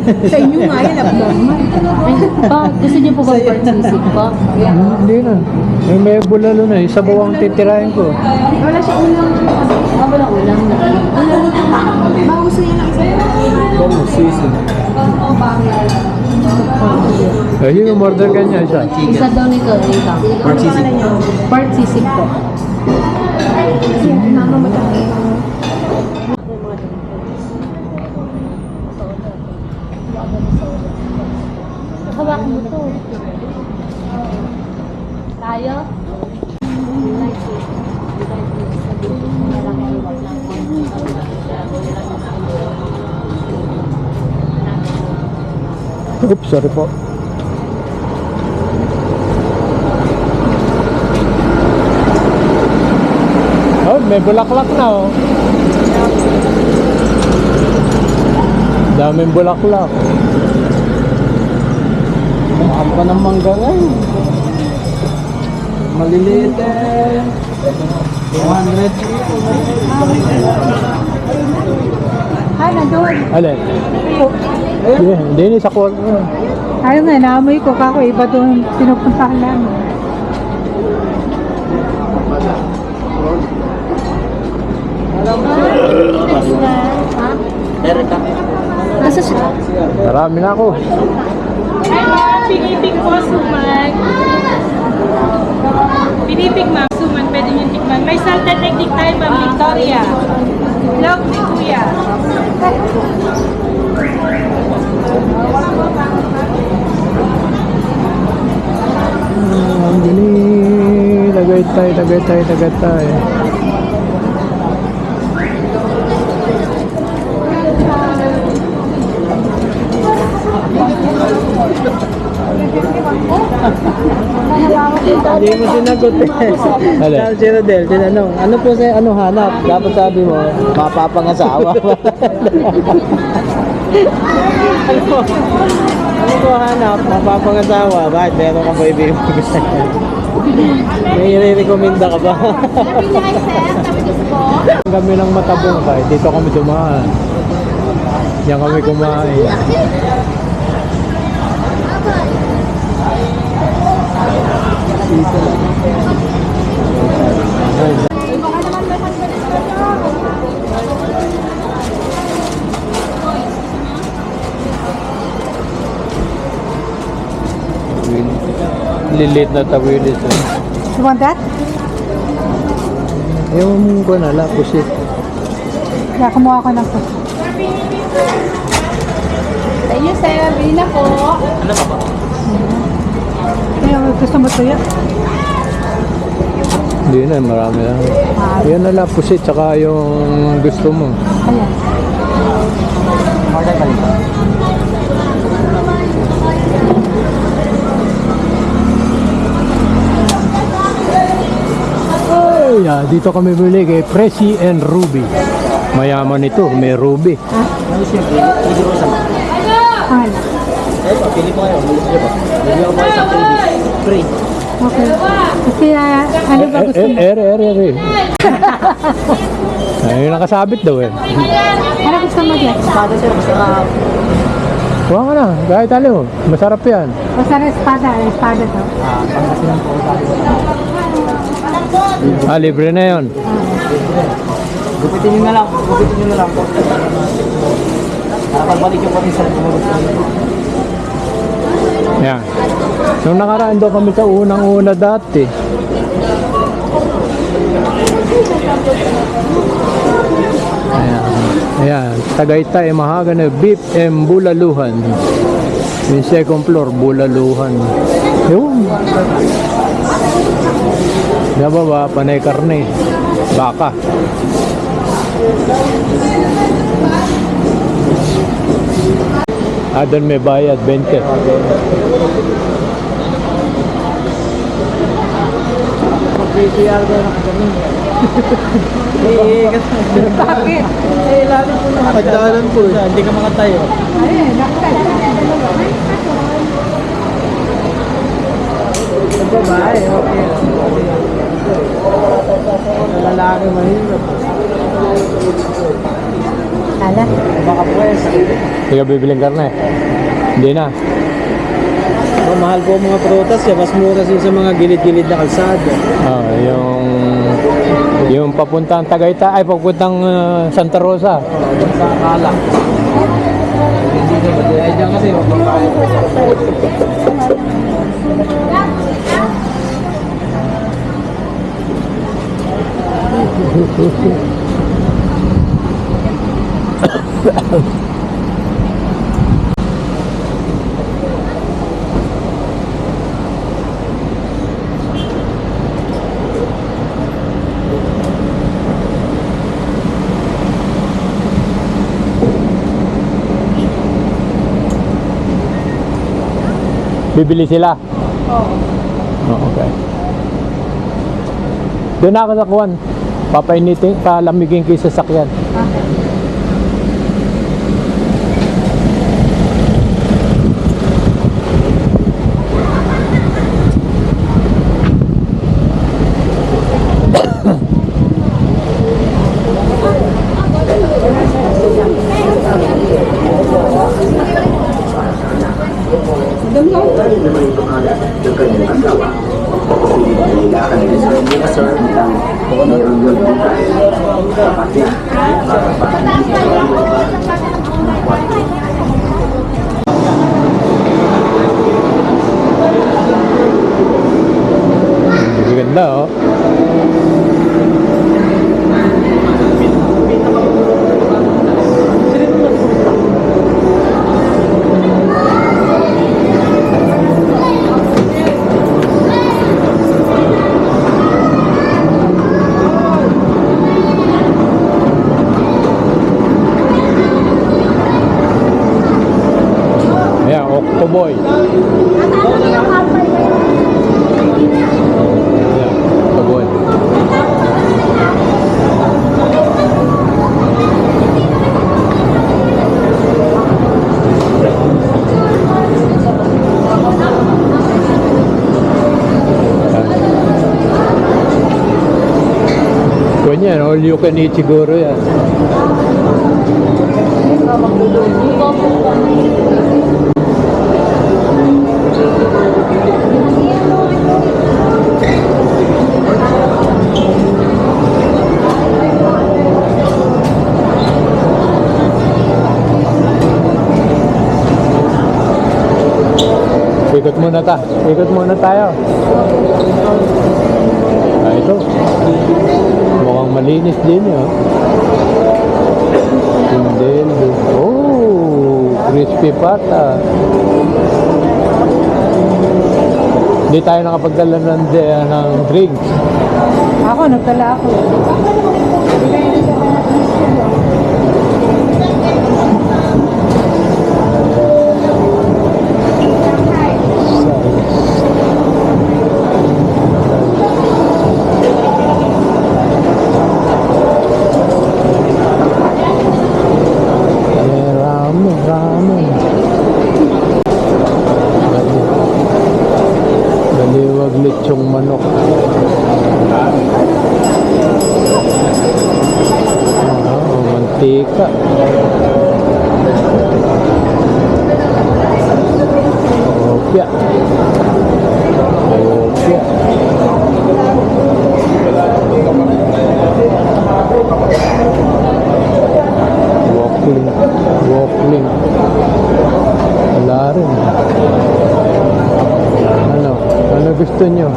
Inyo. Sa inyo nga yan, abnormal. Pa, gusto niyo po ba part sisig po? Hmm, Hindi na. May may bulalo na. Isa bawang titirahin ko. Wala siya ulang. Ah, walang ulam na. Baka gusto niya lang isa. Como sisig. Eh, yung umorder ka niya isa. Isa daw nito, ito. Part sisig. Part sisig po. Mama matapos. Hawakan mo to. Tayo? Oops, sorry po. Oh, may bulaklak na oh. Daming bulaklak. Ang pa ng mangga ngayon. Maliliit eh. 200. Ay, nandun. Alin? Yeah, hindi ni sa kwarto. Ayaw nga, naamoy ko. Kako, iba doon pinupuntahan siya? Marami na ako. Ay, ma'am, pinipig po, suman. Pinipig, ma'am, suman. Pwede niyo tikman. May salted egg tik tayo, ma'am, Victoria. Log ni Kuya. Ang galing. Tagaytay, tagaytay, tagaytay. Hindi mo sinagot eh. Alin? Sabi si Rodel, tinanong, ano po sa ano hanap? Dapat sabi mo, mapapangasawa. ano po? Ano po hanap? Mapapangasawa. Bakit? Meron ka gusto May i-recommenda ka ba? Kami lang matabong kahit dito kami dumaan. Yan kami kumain. Lilit na tawilis. Eh. You want that? Yung ko na lang, pusit. Kaya kumuha ko ng puso. Sa inyo, sir. Bili na po. Kaya gusto mo tuyo? Hindi na, marami na. Yan na lang, pusit, tsaka yung gusto mo. Ayan. Order ka rin. Ay, ah, dito kami bili kay Presi and Ruby. Mayaman ito, may Ruby. Ano siya? Ko sa Ayan. Eh, po, pili po kayo. Pili ko po. Pili ko po isang freebie. Free. Okay. Kasi ah, ano ba gusto mo? ere, ere, ere. Ay, nakasabit daw eh. Ano gusto mo dyan? Espada sir, basta ka Kuha ka na, kahit ano, masarap yan. Basta na espada. Espada to. Ah, pangasinan po ko. Ah, libre na yon. Gupitin nyo na lang, gupitin nyo na lang po. Para pagbalik yung pati sa sa. Yan. Nung nakaraan daw kami sa unang-una dati. Ayan. Ayan. Tagaytay, Mahagana, Beef and Bulaluhan. Yung second floor, Bulaluhan. Yun. Sa baba, panay karne. Baka. Ah, doon may bayad, 20. PCR ko na kami. Eh, kasi Bakit? eh, lalo po na Pagdaanan po. Hindi ka makatayo. Ayun, nakita. Sa babae, okay. Lalaki mahirap. Ala. Baka pwes. Ikaw bibiling karne. Hindi na. Oh, mahal po mga prutas eh. Mas mura siya sa mga gilid-gilid na kalsada. Ah, yung yung papuntang Tagayta ay papuntang ah, Santa Rosa. Sa akala. Hindi na ba? Ay, dyan kasi. mapapayag. Bibili sila. Oo. Oh, okay. Doon ako sa kuwan. Papainitin, palamigin kayo sa sakyan. Ganda oh. Ayan, Octoboy. Ayan, Octoboy. Kanya yan, all you can eat siguro yan. Ikot muna ta. Ikot muna tayo. Ah, ito. Mukhang malinis din yun. Sindel. Oh, crispy pata. Hindi tayo nakapagdala ng, ng drinks. Ako, nagtala ako. Eh, Opya. Walkling. Walkling. Wala rin. Ano? Ano gusto nyo?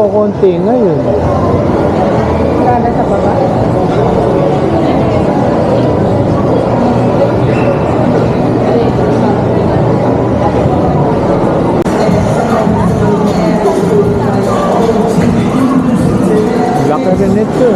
Kukunti ngayon. Wala sa baba. Laki rin ito.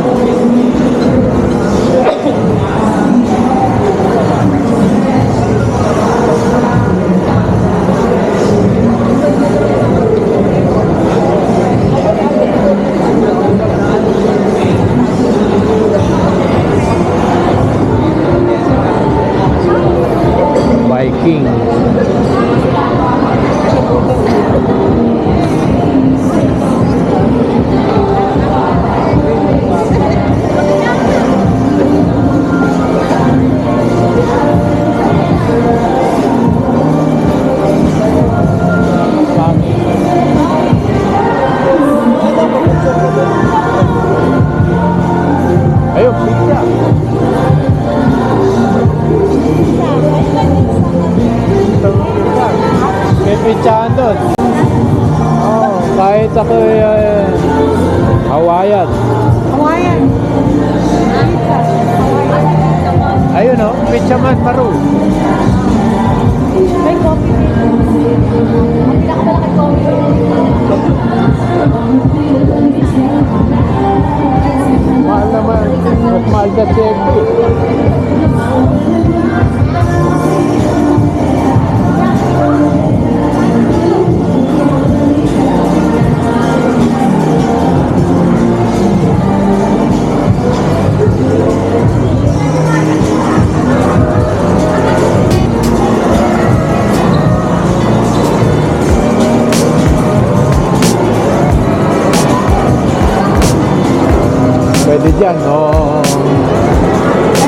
ganon. Oh.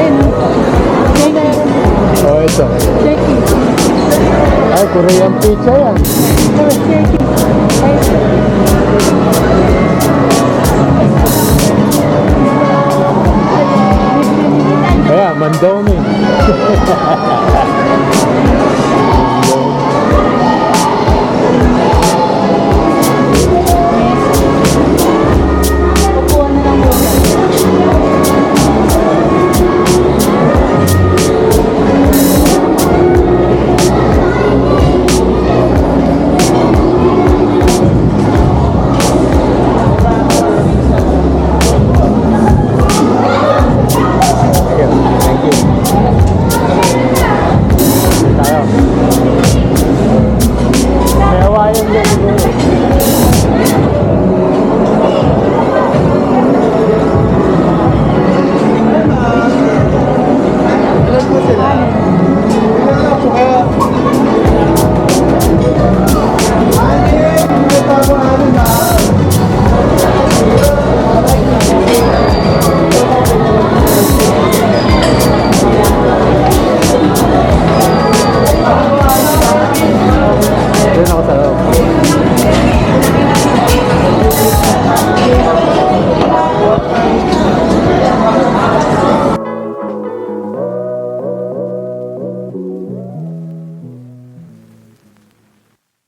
Ayun. Oh, ito. Turkey. Ay, Korean pizza yan. Oh, Turkey. Ayan, mandomi.